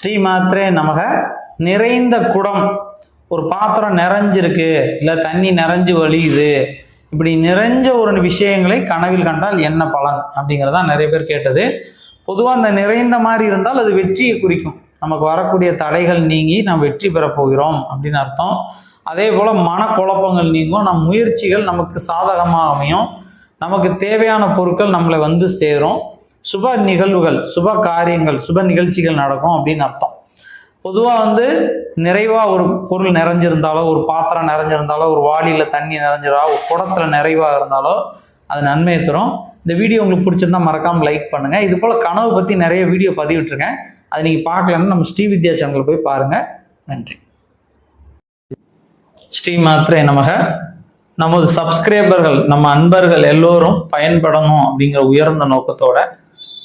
ஸ்ரீ மாத்திரே நமக. நிறைந்த குடம். ஒரு பாத்திரம் நிறைஞ்சிருக்கு. இல்லை தண்ணி நிறைஞ்சு வழியுது. இப்படி நிறைஞ்ச ஒரு விஷயங்களை கனவில் கண்டால் என்ன பலன்? அப்படிங்கிறதான் நிறைய பேர் கேட்டது. பொதுவாக அந்த நிறைந்த மாதிரி இருந்தால் அது வெற்றியை குறிக்கும். நமக்கு வரக்கூடிய தடைகள் நீங்கி நாம் வெற்றி பெறப் போகிறோம் அப்படின்னு அர்த்தம். அதே போல் மனக்குழப்பங்கள் நீங்கும். நம் முயற்சிகள் நமக்கு சாதகமாக அமையும். நமக்கு தேவையான பொருட்கள் நம்மளை வந்து சேரும். சுப நிகழ்வுகள் சுப காரியங்கள் சுப நிகழ்ச்சிகள் நடக்கும் அப்படின்னு அர்த்தம். பொதுவாக வந்து நிறைவாக ஒரு பொருள் நிறைஞ்சிருந்தாலோ ஒரு பாத்திரம் நிறைஞ்சிருந்தாலோ ஒரு வாளியில் தண்ணி நிறைஞ்சிரா ஒரு குடத்தில் நிறைவாக இருந்தாலோ அது நன்மையை தரும். இந்த வீடியோ உங்களுக்கு பிடிச்சிருந்தா மறக்காமல் லைக் பண்ணுங்கள் இது போல் கனவு பற்றி நிறைய வீடியோ பதிவிட்டுருக்கேன். அது நீங்கள் பார்க்கலன்னா நம்ம ஸ்ரீ வித்யா சேனலில் போய் பாருங்கள் நன்றி. ஸ்ரீ மாத்திரை நமக. நமது சப்ஸ்கிரைபர்கள் நம்ம அன்பர்கள் எல்லோரும் பயன்படணும் அப்படிங்கிற உயர்ந்த நோக்கத்தோட